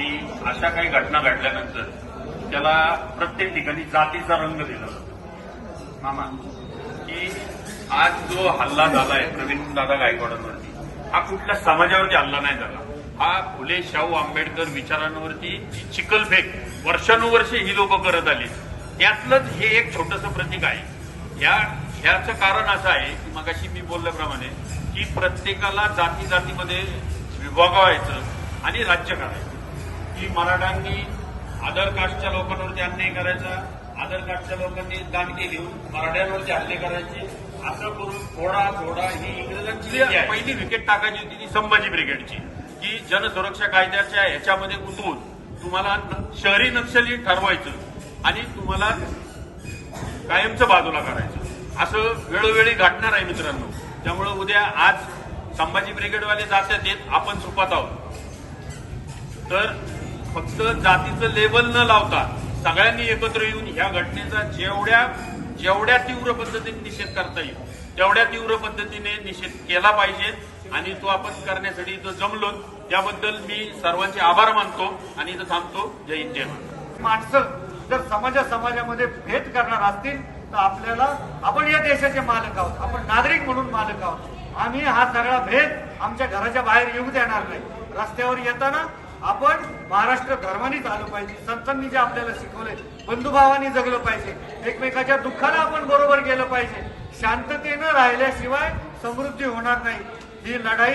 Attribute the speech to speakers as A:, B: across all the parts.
A: की अशा काही घटना घडल्यानंतर त्याला प्रत्येक ठिकाणी जातीचा रंग दिला जातो. मामा की आज जो हल्ला झालाय प्रवीण दादा गायकवाडांवरती हा कुठल्या समाजावरती हल्ला नाही झाला. हा फुले शाहू आंबेडकर विचारांवरती जी चिखलफेक वर्षानुवर्षे ही लोक करत आली. त्यातलंच हे एक छोटस प्रतीक आहे. या ह्याचं कारण असं आहे की मगाशी मी बोलल्याप्रमाणे की प्रत्येकाला जाती जातीमध्ये विभागावायचं आणि राज्य करायचं. की मराठ्यांनी अदर कास्टच्या लोकांवरती अन्याय करायचा अदर कास्टच्या लोकांनी दांडके घेऊन मराठ्यांवरती हल्ले करायचे असं करून थोडा थोडा ही इंग्रजांची. पहिली विकेट टाकायची होती ती संभाजी ब्रिगेडची की जनसुरक्षा कायद्याच्या ह्याच्यामध्ये गुंतवून तुम्हाला शहरी नक्षली ठरवायचं आणि तुम्हाला कायमचं बाजूला करायचं. असं वेळोवेळी घडणार आहे मित्रांनो. त्यामुळे उद्या आज संभाजी ब्रिगेडवाले जातात येत आपण चुकत आहोत. तर फक्त जातीचं लेबल न लावता सगळ्यांनी एकत्र येऊन ह्या घटनेचा जेवढ्या जेवढ्या तीव्र पद्धतीने निषेध करता येईल तेवढ्या तीव्र पद्धतीने निषेध केला पाहिजे आणि तो आपण करण्यासाठी इथं जमलो. त्याबद्दल मी सर्वांचे आभार मानतो आणि इथं थांबतो. जय हिंद जय
B: माणसं जर समाजा समाजामध्ये भेद करणार असतील तर आपल्याला आपण या देशाचे मालक आहोत. आपण नागरिक म्हणून मालक आहोत. आम्ही हा सगळा भेद आमच्या घराच्या बाहेर येऊ देणार नाही. रस्त्यावर येताना आपण महाराष्ट्र धर्मानेच आलो पाहिजे. संतांनी जे आपल्याला शिकवले बंधुभावाने जगलं पाहिजे. एकमेकाच्या दुःखाला आपण बरोबर गेलं पाहिजे. शांततेनं राहिल्याशिवाय समृद्धी होणार नाही. ही लढाई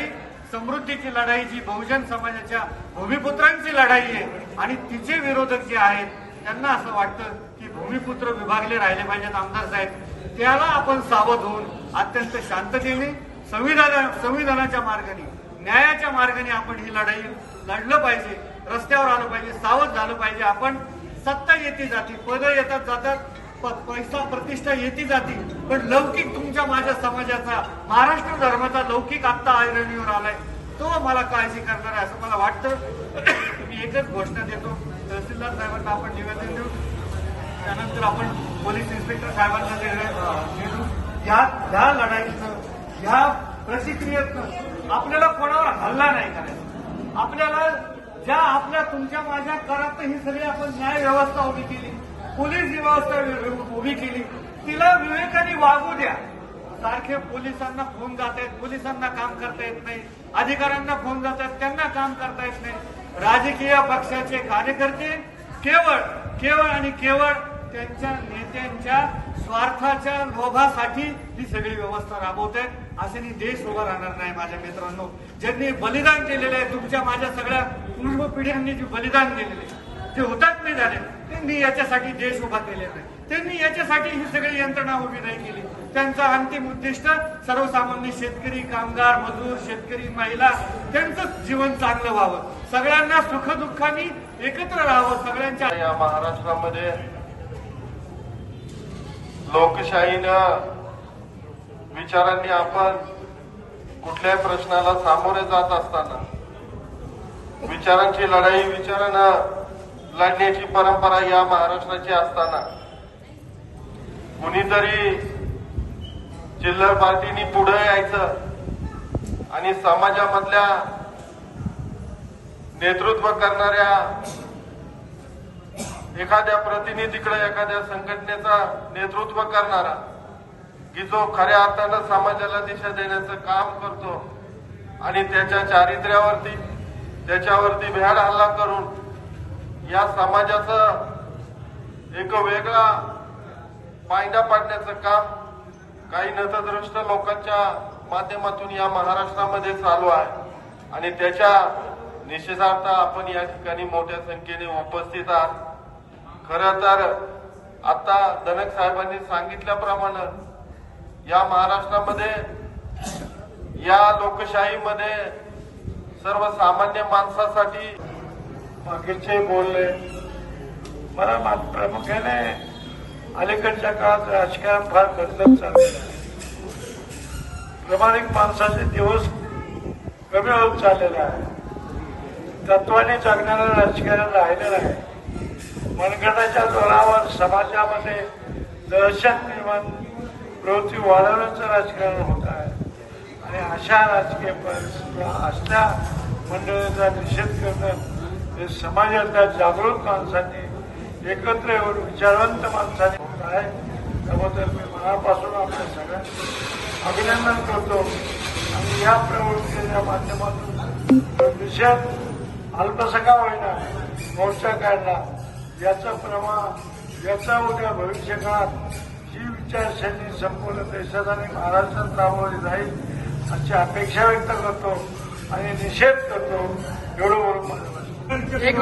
B: समृद्धीची लढाई जी बहुजन समाजाच्या भूमिपुत्रांची लढाई आहे आणि तिचे विरोधक जे आहेत त्यांना असं वाटतं की भूमिपुत्र विभागले राहिले पाहिजेत आमदार साहेब. त्याला आपण सावध होऊन अत्यंत शांततेने संविधान संविधानाच्या मार्गाने न्यायाच्या मार्गाने आपण ही लढाई लढलं पाहिजे रस्त्यावर आलं पाहिजे सावध झालं पाहिजे. आपण सत्ता येते जाती पद येतात जातात प- पैसा प्रतिष्ठा येते जाती. पण लौकिक तुमच्या माझ्या समाजाचा महाराष्ट्र धर्माचा लौकिक आत्ता ऐरणीवर आलाय तो मला काळजी करणार आहे असं मला वाटतं. मी एकच घोषणा देतो. तहसीलदार साहेबांना आपण निवेदन देऊ. त्यानंतर आपण पोलीस इन्स्पेक्टर साहेबांना निवेदन देऊ ह्या लढाईचं ह्या प्रतिक्रियेतनं आपल्याला कोणावर हल्ला नाही करायचा. आपल्याला ज्या आपल्या तुमच्या माझ्या करात ही सगळी आपण न्याय व्यवस्था उभी केली. पोलीस व्यवस्था उभी केली. तिला विवेकाने वागू द्या. सारखे पोलिसांना फोन जात आहेत पोलिसांना काम करता येत नाही. अधिकाऱ्यांना फोन जात आहेत त्यांना काम करता येत नाही. राजकीय पक्षाचे कार्यकर्ते केवळ केवळ आणि केवळ त्यांच्या नेत्यांच्या स्वार्थाच्या लोभासाठी ही सगळी व्यवस्था राबवत. आहेत मी देश उभा राहणार नाही माझ्या मित्रांनो. ज्यांनी बलिदान केलेलं आहे तुमच्या माझ्या सगळ्या पूर्व पिढ्यांनी जे बलिदान केलेले आहे, जे हुतात्मे झाले त्यांनी याच्यासाठी देश उभा केलेला आहे. त्यांनी याच्यासाठी ही सगळी यंत्रणा उभी नाही केली. त्यांचं अंतिम उद्दिष्ट सर्वसामान्य शेतकरी कामगार मजूर शेतकरी महिला त्यांचं जीवन चांगलं व्हावं. सगळ्यांना सुखदुःखाने एकत्र राहावं सगळ्यांच्या
C: या महाराष्ट्रामध्ये लोकशाहीनं विचारांनी आपण कुठल्याही प्रश्नाला सामोरे जात असताना विचारांची लढाई विचारानं लढण्याची परंपरा या महाराष्ट्राची असताना कुणीतरी चिल्लर पार्टीनी पुढे यायचं आणि समाजामधल्या नेतृत्व करणाऱ्या एखाद्या प्रतिनिधीकडे एखाद्या संघटनेचा नेतृत्व करणारा की जो खऱ्या अर्थानं समाजाला दिशा देण्याचं काम करतो आणि त्याच्या चारित्र्यावरती त्याच्यावरती भ्याड हल्ला करून या समाजाचं एक वेगळा पायंडा पाडण्याचं काम काही नतद्रष्ट लोकांच्या माध्यमातून या महाराष्ट्रामध्ये चालू आहे. आणि त्याच्या निषेधार्थ आपण या ठिकाणी मोठ्या संख्येने उपस्थित आहात. खरं तर आता दनक साहेबांनी सांगितल्याप्रमाणे या महाराष्ट्रामध्ये या लोकशाहीमध्ये सर्वसामान्य माणसासाठी
B: बाकीचे बोलले मला प्रामुख्याने अलीकडच्या काळात राजकारण फार बदलत चाललेलं आहे. प्रामाणिक माणसाचे दिवस कमी होत चाललेला आहे तत्वाने जगणारं राजकारण राहिलेलं आहे. मनगटाच्या जोरावर समाजामध्ये दहशत निर्माण प्रवृत्ती वाढवण्याचं राजकारण होत आहे. आणि अशा राजकीय परिस्थितीला असल्या मंडळीचा निषेध करणं
D: हे समाजातल्या जागृत माणसांनी एकत्र येऊन विचारवंत माणसांनी होत आहे. त्याबद्दल मी मनापासून आपल्या सगळ्यांना अभिनंदन करतो. आणि या प्रवृत्तीच्या माध्यमातून निषेध अल्पसका होईना मोर्चा काढला. याचा प्रमाण याचा उद्या भविष्य काळात ही विचारशैली संपूर्ण देशात आणि महाराष्ट्रात राबवली जाईल अशी अपेक्षा व्यक्त करतो आणि निषेध करतो एवढं बोलून माझं भाषण.
E: एक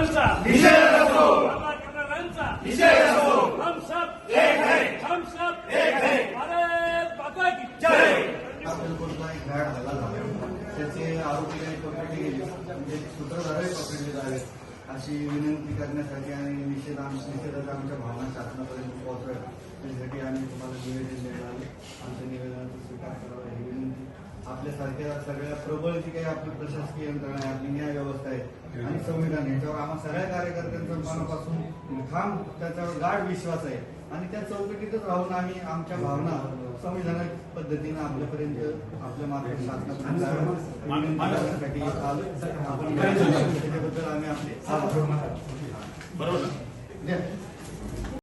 F: पूर्वमामी महाराष्ट्राच्या विचारावर हल्ला करणाऱ्यांचा करणाऱ्यांचा हम सब एक है. हम सब एक है. भारत माता की जय.
G: अक्कलकोटला एक घाट झाला त्याचे आरोपी काही पकडले गेले. म्हणजे सूत्रधारही पकडले जावे. अशी विनंती करण्यासाठी आणि निषेध निषेधाच्या आमच्या भावना शासनापर्यंत पोहोचवाव्या त्यासाठी आम्ही तुम्हाला निवेदन देणार आलो आमच्या निवेदनाचा स्वीकार करावा. आपल्यासारख्या सगळ्या प्रबळ जी काही आपली प्रशासकीय यंत्रणा आहे आपली न्याय व्यवस्था आहे आणि संविधान आहे याच्यावर आम्हा सगळ्या कार्यकर्त्यांचा मनापासून ठाम त्याच्यावर गाढ विश्वास आहे आणि त्या चौकटीतच राहून आम्ही आमच्या भावना संविधानिक पद्धतीनं आपल्यापर्यंत आपल्या मार्ग आलो. आपण त्याच्याबद्दल आम्ही आपले
A: बरोबर.